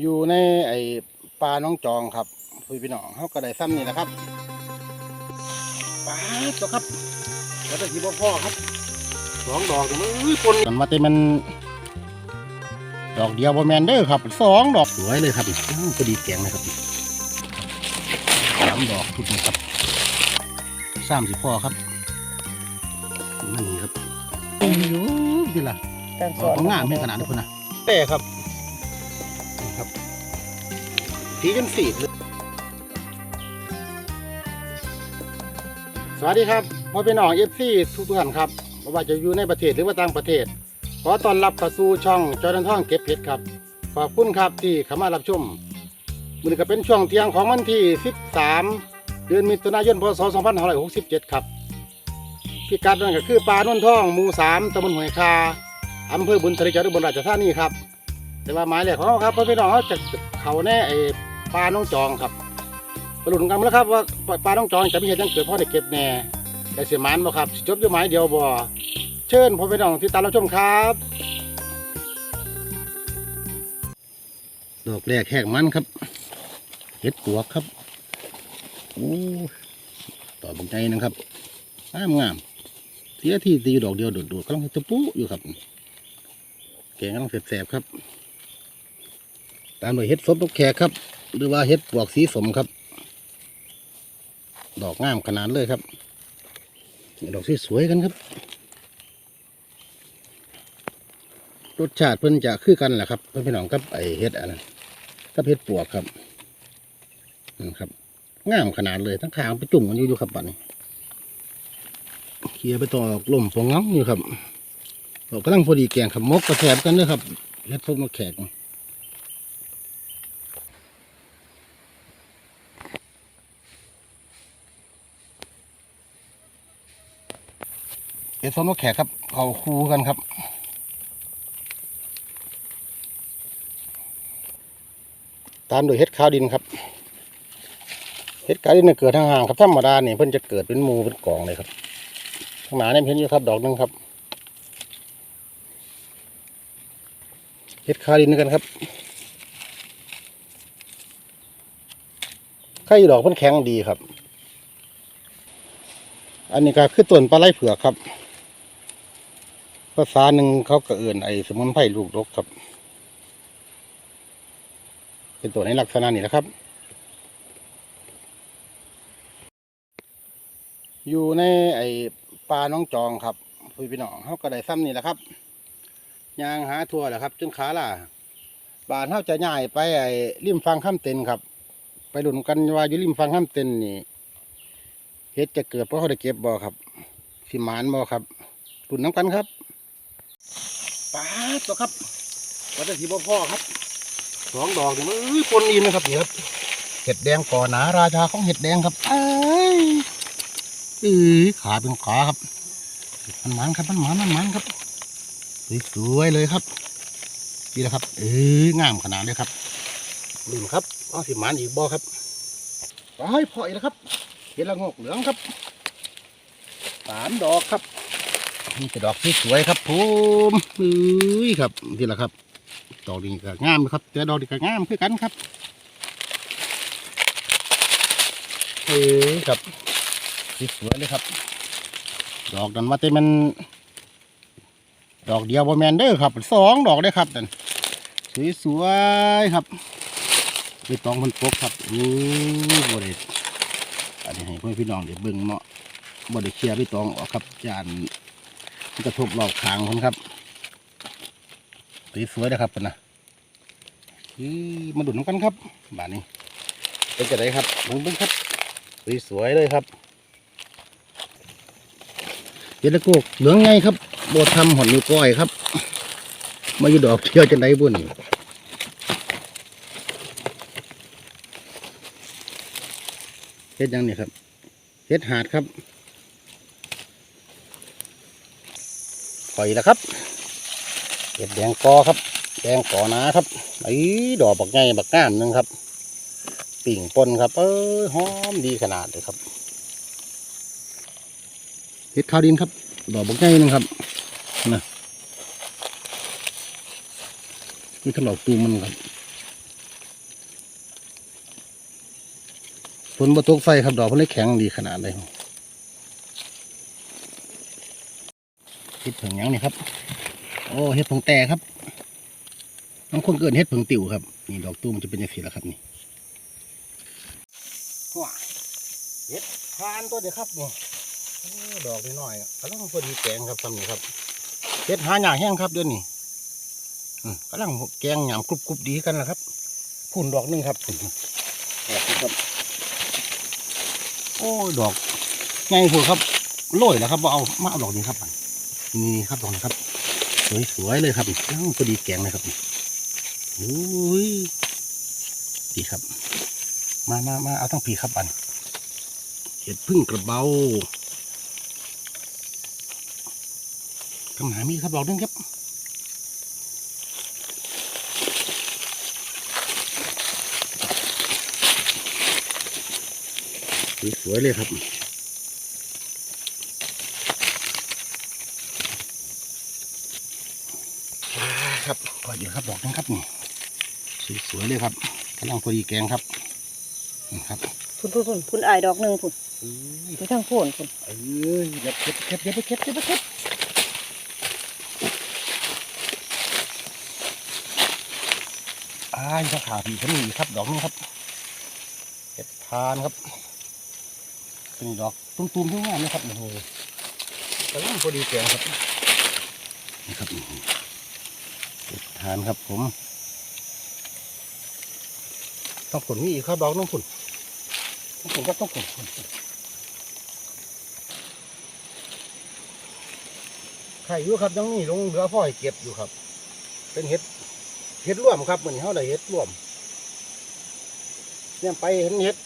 อยู่ในไอ้ปลาน้องจองครับคุยพี่น้องเขาก็ได้ซ้ำนี่แหละครับปลาตัวครับแล้วก็ทีบ่พ่อครับสองดอกมันอุ้ยปนกันมาเต็มมันดอกเดียวบ่แมนเด้อครับสองดอกสวยเลยครับอื้อพอดีแกงเลยครับสามดอกทุกนี้ครับสามสิพ่อครับนั่นนี่ครับโอ้ยนี่ล่ะการสดออนกงามให้ขนาดนี้พุ่นนะเต้ครับ ผีจนสีดเลยสวัสดีครับพ่อพี่น้องเอฟซีทุกท่านครับไม่ว่าจะอยู่ในประเทศหรือว่าต่างประเทศ ขอต้อนรับเข้าสู่ช่องจอร์แดนท่องเก็บเพชรครับ ขอบคุณครับที่เข้ามารับชมมือนี้ก็เป็นช่วงเที่ยงของวันที่ 13 เดือนมิถุนายนพศ2567 ครับพิกัดนั่นก็คือปลาโนนท่องหมู่3ตำบลห้วยคาอำเภอบุญทริจังหวัดอุบลราชธานีครับ แต่ว่าหมายแรกของเราครับพ่อพี่น้องเขาจะเขาแน่ไอ ปลาน้องจองครับไปลุ้นกันแล้วครับว่าปลาน้องจองจะมีเหตุยังเกิดเพราะได้เก็บแน่ได้เสียมันบ่ครับจบด้วยหมายเดียวบ่เชิญพ่อพี่น้องที่ตามรับชมครับดอกแรกแหกมันครับเห็ดปวกครับโอ้ต่อบังใจนะครับงามงามเสียที่ตีดอกเดียวโดดๆกำลังจะปุ๊อยู่ครับ แกงกำลังแสบๆครับ ตามด้วยเห็ดสมตกแขกครับ หรือว่าเห็ดปวกสีสมครับ ดอกงามขนาดเลยครับดอกสวยๆกันครับ รสชาติเพิ่นจะคือกันแหละครับเพื่อนพี่น้องกับไอเห็ดอันนั้นกับเห็ดปวกครับนั่ครับงามขนาดเลยทั้งทางไปจุ่มกันอยู่อยู่ครับบัดนี้เคลียไปต่อลมฟองเงอยู่ครับเรากำลังพอดีแกงขับมกกระแทบกันด้วยครับเห็ดพวกมะแขก เห็ดพวกมะแขกครับ เขาคู่กันครับ ตามโดยเห็ดข้าวดินครับเห็ดข้าวดินเนี่ยเกิดทางห่างครับธรรมดาเนี่ยเพิ่นจะเกิดเป็นหมูเป็นกองเลยครับข้างหน้าเนี่ยเห็นอยู่ครับ ดอกหนึงครับเห็ดข้าวดินกันครับไข่ดอกเพิ่นแข็งดีครับอันนี้ก็คือต้นปลาไหลเผือกครับ ภาษาหนึ่งเขาก็เอื่นไอ้สมุนไพรลูกดกครับ เป็นตัวในลักษณะนี้นะครับ อยู่ในไอ้ปลาน้องจองครับพี่พี่น้องเขาก็ได้ซ้ำนี่แหละครับยางหาทั่วแหละครับจนขาล่ะบานเขาจะย่ายไปไอ้ริมฟังข้ามเต็นครับ ไปหลุนกันว่าอยู่ริมฟังข้ามเต็นนี่เฮ็ดจะเกิดเพราะเขาได้เก็บบ่อครับสิหมานบ่อครับหลุนน้ำกันครับ ปลาตัวครับวัตถุบ่พ่อครับสองดอกนี่มันอุ้ยปนอินนะครับนี่ครับเห็ดแดงก่อหนาราชาของเห็ดแดงครับเอ้ยอือขาเป็นขาครับ มันหมันครับมันหมันมันหมันครับสวยเลยครับนี่แหละครับ เอ้ยงามขนาดเลยครับลืมครับอ๋อสิหมันอีกบ่ครับไปพออีกแล้วครับเห็ดละงอกเหลืองครับสามดอกครับ นี่จะดอกที่สวยครับผมเอ้ยครับนี่แหละครับ ดอกนี้ก็งามครับแต่ดอกนี้ก็งามคือกันครับเออครับสีสวยเลยครับ ดอกนั้นว่าแต่มัน ดอกเดียวบ่แมนเด้อครับสองดอกได้ครับนั่นสวยสวยๆครับไปตองมันปกครับอู้บ่ได้อันนี้ให้เพื่อนพี่น้องเดี๋ยวเบิ่งเนาะบ่ได้เคลียร์ไปตองออกครับจาน กระทบรอบคางคนครับสวยๆนะครับเพิ่นนะอือมาดุดน้ำกันครับบานนี้เป็นจะไดครับเบิ้งเบิ้งครับสวยๆเลยครับเจดโกกเหลืองไงครับโบทำหอนนิ้วก้อยครับ มาอยู่ดอกเที่ยวจะได้บุญเฮ็ดยังเนี่ยครับเฮ็ดหาดครับ ข่อยแล้วครับเห็ดแดงกอครับ แดงกอหนาครับไอ้ดอกบักไงบักก้ามนึงครับ ปิ่งปนครับ เอ้ยหอมดีขนาดเลยครับเห็ดข้าวดินครับ ดอกบักไงนึงครับนะนี่ขลอกตูมันครับฝนบะตกใสครับดอกพวกนี้แข็งดีขนาดเลย เฮ็ดผงหยังนี่ครับ โอ้เฮ็ดผงแต่ครับบางคนเกินเฮ็ดผงติ๋วครับ นี่ดอกตุ้มจะเป็นยังไงล่ะครับนี่ว้าเฮ็ดทานตัวเดียวครับนี่โอ้ดอกน้อยๆกำลังพอดีแกงครับทำนี่ครับเฮ็ดหาหยาแห้งครับเดี๋ยวนี้อืมกำลังแกงหยามกรุบๆดีกันนะครับพุ่นดอกหนึงครับพุ่นดอกนี้ครับโอ้ยดอกไงพูดครับโรยแล้วครับว่าเอามาเอาดอกนี้ครับ นี่ครับดอกนี้ครับ สวยๆเลยครับอ้าวพอดีแกงเลยครับโอ้ยดีครับ มามามาเอาทั้งผีครับอันเห็ดพึ่งกระเบาคำหามีครับดอกหนึงครับสวยๆเลยครับ ครับก็เดี๋ยวครับดอกนึงครับนี่สวยๆเลยครับกำลังพอดีแกงครับนี่ครับพุ่นพุ่นพุ่นพุ่นอายดอกหนึ่งพุ่นเอ้ยอยู่ทั้งโคนพุ่นเอ้ยเดี๋ยวเก็บเก็บเดี๋ยวไปเก็บเดี๋ยวไปเก็บอ้ายจะขาผีคนนี้ครับ ดอกนี้ครับเก็บทานครับตัวนี้ดอกตุ้มๆทั้งงานนะครับโอ้โหกำลังพอดีแกงครับนี่ครับ เก็บทานครับผมต้องผลมีอีกครับดอกน้องผลต้องผลครับต้องผลไข่อยู่ครับยังมีลงเหลือพ่อให้เก็บอยู่ครับ เป็นเห็ดเห็ดร่วมครับเหมือนเขาได้เห็ดร่วมเนี่ยไปเห็นเห็ด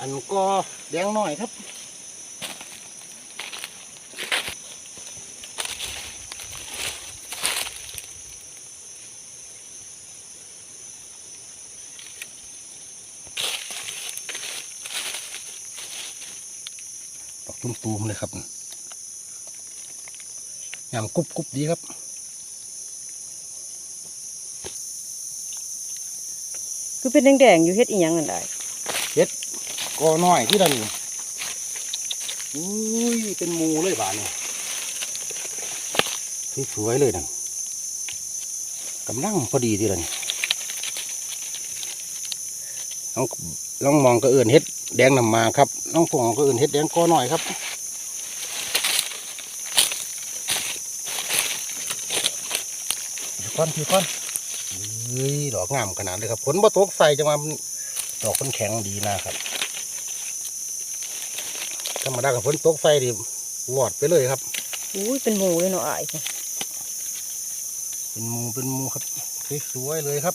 อันก็แดงหน่อยครับ ดอกตุ้มๆเลยครับงามกรุบกรุบดีครับคือเป็นแดงๆอยู่เฮ็ดอีหยังนั่นได้กอน้อยที่ดันอุ้ยเป็นหมูเลยบานนี่สวยๆเลยนั่นกำลังพอดีที่ดันลองลองมองก็เอื่นเฮ็ด แดงนำมาครับลองฟองก็เอื่นเฮ็ดแดงกอน้อยครับพี่ก้อนพี่ก้อนเฮ้ยดอกงามขนาดเลยครับผลบ่ตกใส่จังหวะมันดอกคนแข็งดีนะครับธรรมดากับฝนตกไฟดิวอดไปเลยครับอุ้ยเป็นหมูเลยเนาะอายพุ่นเป็นหมูเป็นหมูครับสวยๆเลยครับ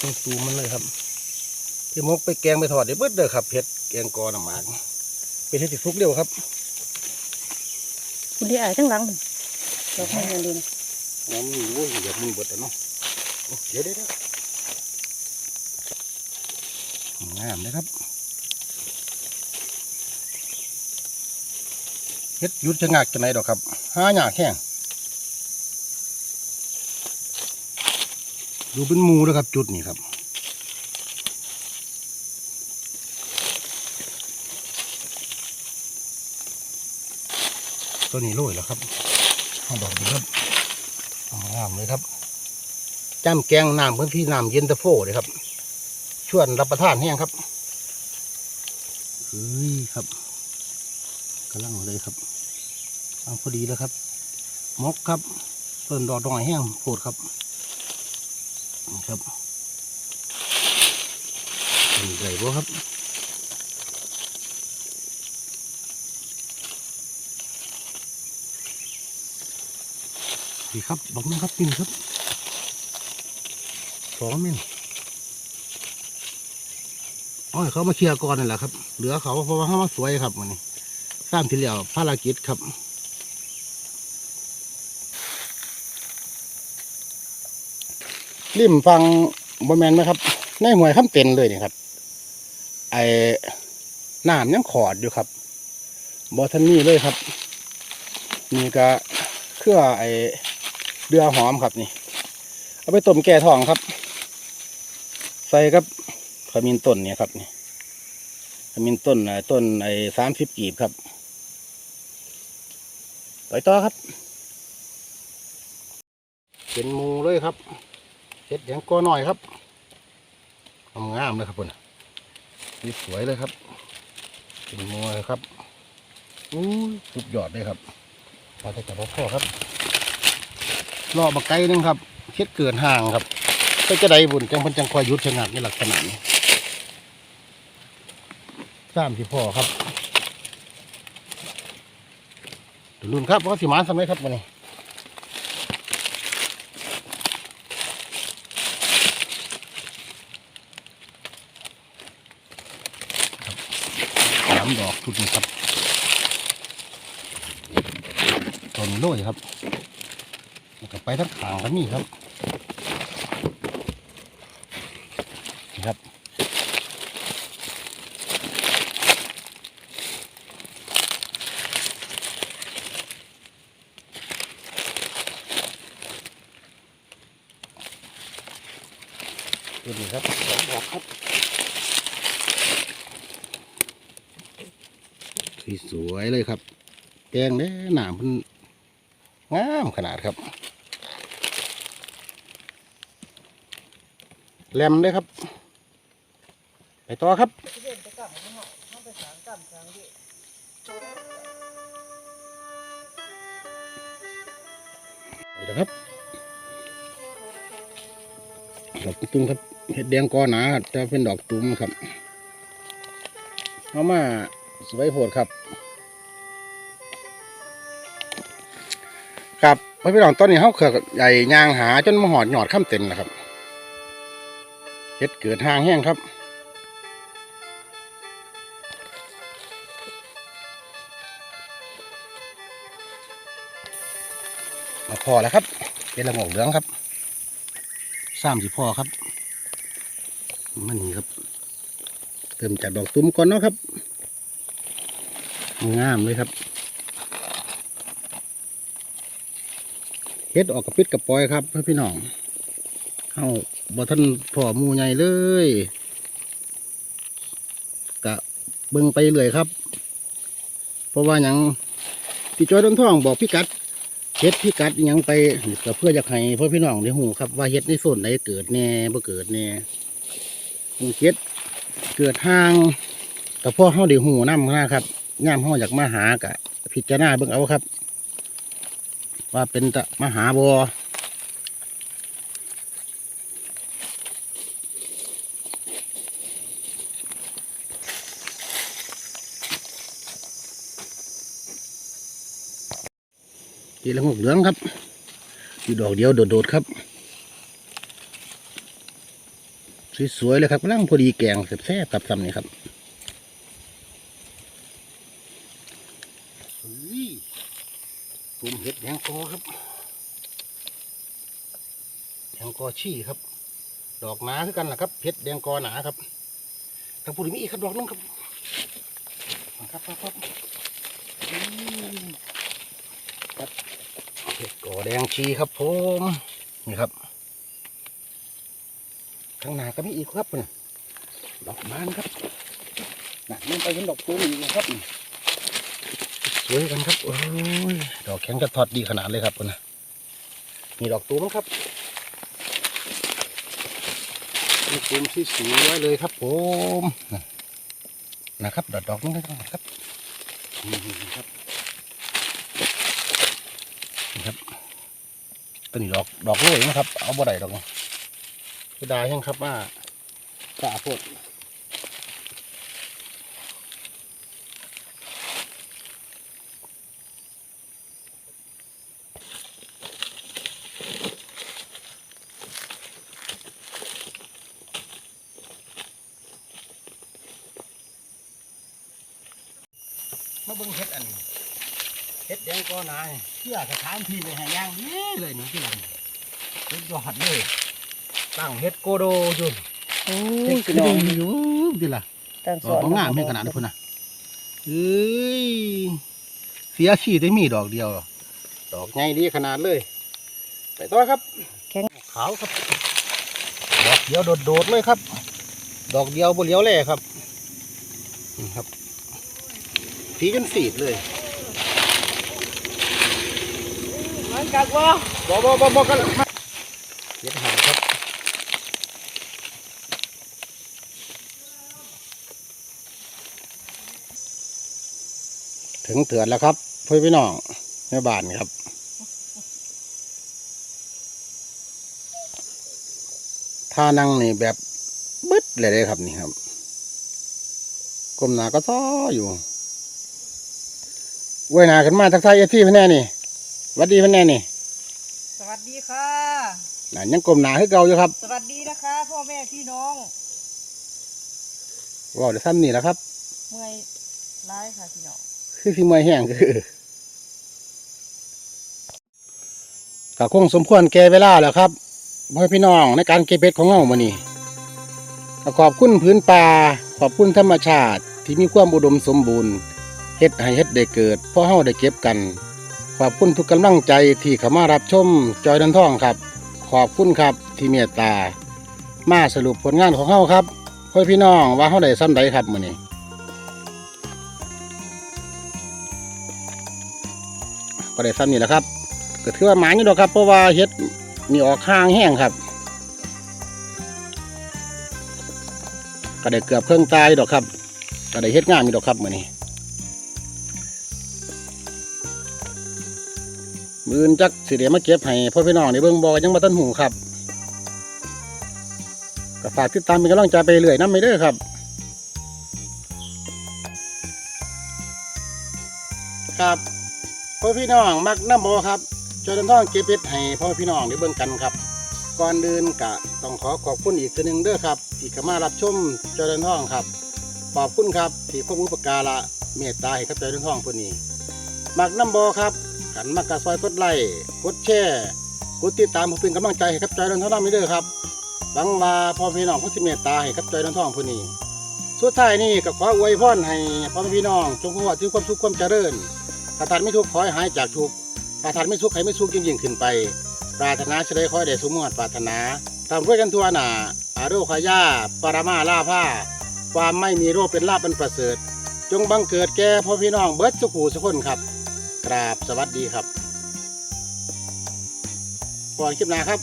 ต้องซูมมันเลยครับที่มกไปแกงไปถอดเดี๋ยวเบิดเด้อครับเผ็ดแกงกอน้ำหมากเป็นเห็ดที่ฟุกเร็วครับพุ่นที่อายทั้งหลังพุ่นดอกไม้เงินดีนะน้ำมันโอ้ยอยากมันเบิดแล้วเนาะโอ้เดี๋ยวเดี๋ยวเดี๋ยวงามเลยครับเฮ็ดหยุดจะงากจะไหนดอกครับหาหยากแห้ง ดูเป็นหมูแล้วครับ จุดนี้ครับตัวนี้โรยแล้วครับเอาดอกนี้ครับเอางามเลยครับจ้ำแกงน้ำพื้นที่น้ำเย็นตาโฟเลยครับ ชวนรับประทานแห้งครับเฮ้ยครับกำลังเลยครับเอาพอดีแล้วครับ มกครับต้นดอกดอยแห้งโพดครับ ครับเป็นไรบ่ครับดีครับบอกนึงครับนี่ครับสองเมนอ๋อเขามาเคลียร์ก่อนนี่แหละครับ เหลือเขาเพราะว่าเขามาสวยครับวันนี้สร้างที่เหลียวภารกิจครับ ริมฟังบอแมนไหมครับ ในหวยข้ามเป็นเลยนี่ครับ ไอน้ำยังขอดอยู่ครับบอทันนี่เลยครับนี่ก็เครื่อไอเดือหอมครับนี่ เอาไปต้มแก่ทองครับ ใส่กับขมิ้นต้นเนี่ยครับนี่ขมิ้นต้นไอ้ต้นไอ้สามสิบกีบครับไปต่อครับ เป็นมูเลยครับ เห็ดอย่างก็หน่อยครับงามเลยครับคุณนี่สวยเลยครับเป็นมูเลยครับอู้สุดยอดเลยครับพอจะจับพ่อครับรอบักไก่นึงครับเฮ็ดเกินห่างครับก็จะได้บุญจังพันจังคอยยุดชะงักในลักษณะนี้สามที่พ่อครับดูรุ่นครับว่าสิมาสำเร็จครับวันนี้ สามดนี้ครับต้นโรยครับแล้วก็ไปทั้งขางกันนี่ครับนี่ครับตัวนี้ครับสองดอกครับ สวยๆเลยครับ แกงเด้หนามมันงามขนาดครับแหลมเลยครับ ไปต่อครับไปแล้วครับดอกตุ้มครับเห็ดแดงกอหนาจะเป็นดอกตุ้มครับเอามา สวยโพดครับ ครับพ่อพี่น้องตอนนี้เขาเขือกใหญ่ยางหาจนมาหอดหยอดข้ามเต็นนะครับเห็ดเกิดหางแห้งครับมาพอแล้วครับเป็นละโงกเหลืองครับสามสิพอครับ มันนี่ครับ เติมจากดอกตุ้มก่อนเนาะครับ งามเลยครับเฮ็ดออกกระปิดกระปอยครับเพื่อพี่น้องเอาบ่ท่านพ่อมูใหญ่เลยกะเบิ่งไปเลยครับ เพราะว่าหยังพี่จอยต้นท่องบอกพี่กัดเฮ็ดพี่กัดยังไปก็เพื่ออยากให้พ่อพี่น้องได้หูครับว่าเฮ็ดในส่วนไหนเกิดแน่บ่เกิดแน่เฮ็ดเกิดห่างแต่พ่อเฮาได้หูนำนะครับ ย่ามเฮาอยากมาหากะพิจารณาเบิ่งเอาครับ ว่าเป็นตะมหาบอทีละหกเหลืองครับอยู่ดอกเดียวโดดๆครับสวยๆเลยครับกำลังพอดีแกงแซ่บๆกับซ้ำนี่ครับเฮ้ย ตุ่มเห็ดแยงกอครับแยงกอชี่ครับ ดอกหนาคือกันล่ะครับเห็ดแดงกอหนาครับถ้าพูดถึงมีอีกครับดอกนึงครับครับครับครับครับเห็ดกอแดงชีครับผมนี่ครับข้างหน้าก็มีอีกครับน่ะดอกบานครับน่ะมันไปเห็นดอกตูมอีกครับ วยกันครับโอ้ยดอกแข็งกระทอดดีขนาดเลยครับคุณนะมีดอกตูมครับมีตูมที่สวยเลยครับผมนะครับดอกดอกนี้นะครับนี่ครับนี่ครับตัวนี้ดอกดอกโรยนะครับ เอาบ่ได้ดอกนะก็ได้ยังครับว่ากาโพด มาเบิ่งเฮ็ดอันนี้เฮ็ดแดงก็นายเพื่อสถานที่ไปให้ย่างนี้เลยนี่ที่หลังเฮ็ดยอดเลยตั้งเฮ็ดโกโดอยู่โอ้เฮ็ยดกพี่ระน้อดิ่งงอยู่ดิล่ะตั้งดสออกนบ่งามเพียงขนาดนี้พุ่นน่ะเอ้ยเสียชีได้มีดอกเดียวหรอดอกใหญ่ดีขนาดเลย ไปต่อครับแข็งขาวครับ ดอกเดียวโดดๆเลยครับ ดอกเดียวบนเลี้ยวแล่ครับนี่ครับ สีจนสีดเลยมันกัดว่าบอบอบอบอกกันมาเย็ดหางครับถึงเถือนแล้วครับเพื่อนพี่น้องแม่บ้านครับท่านั่งนี่แบบบึดเลยเลยครับนี่ครับก้มหน้าก็ซ้ออยู่ เว้ยหน้าขึ้นมาทักทายเอฟที่เพื่อนแน่นี่หวัดดีเพื่อนแน่นี่ สวัสดีค่ะนั่นยังก้มหน้าให้เก่าอยู่ครับสวัสดีนะคะพ่อแม่พี่น้องว่าเดี๋ยวซ้ำนี่แหละครับ เมื่อยร้ายค่ะพี่น้องคือพี่เมื่อยแห้งคือก็คงสมควรแก่เวลาแล้วครับพ่อพี่น้องในการเก็บเบ็ดของเรามื่อนี้ก็ขอบคุณพื้นป่าขอบคุณธรรมชาติที่มีความอุดมสมบูรณ์ เฮ็ดให้เฮ็ดได้เกิดเพราะเฮาได้เก็บกัน ขอบคุณทุกกำลังใจที่เข้ามารับชมจอยดันท่องครับ ขอบคุณครับที่เมตตา มาสรุปผลงานของเฮาครับพ่อพี่น้องว่าเฮาได้ซ้ำใดครับมื้อนี้ก็ได้ซ้ำนี่แหละครับก็ถือว่าหมาอยู่ดอกครับ เพราะว่าเฮ็ดมีออกข้างแห้งครับ ก็ได้เกือบเครื่องตายดอกครับ ก็ได้เฮ็ดงานมีดอกครับมื้อนี้ มือนจักสิเดียมาเก็บให้พ่อพี่น้องในเบิ่งบ่ยังบ่ทันหูครับก็ฝากติดตามเป็นกำลังใจไปเรื่อยนำไม่เด้อครับ ครับพ่อพี่น้องมักน้ำโบครับจอยดันท่องเก็บเป็ดให้พ่อพี่น้องได้เบิ่งกันครับ ก่อนเดินกะต้องขอขอบคุณอีกทีหนึ่งเด้อครับ ที่เข้ามารับชมจอยดันท่องครับขอบคุณครับที่พวกอุปการะเมตตาให้กับจอยดันท่องผู้นี้มักน้ำโบครับ กันมักกระซอยกดไลค์กดแชร์กดติดตามเพื่อเป็นกำลังใจให้กับจอยดันท่องไม่เด้อครับหวังว่าพ่อพี่น้องผู้สิเมตตาให้กับจอยดันท่องผู้นี้สุดท้ายนี่ก็ขออวยพรให้พ่อพี่น้อง จงหัวถึงความสุขความเจริญถ้าท่านไม่ทุกข์ขอให้หายจากทุกข์ถ้าท่านไม่สุขให้ไม่สุขยิ่งยิ่งขึ้นไป ปรารถนาจะได้ขอให้ได้สมมติปรารถนาทำด้วยกันทั่วหน้าอาโรคายาปรามาลาผ้าความไม่มีโรคเป็นลาบเป็นประเสริฐ จงบังเกิดแก่พ่อพี่น้องเบิดสุขูสุขคนครับ ราบสวัสดีครับก่อนคลิปหน้าครับ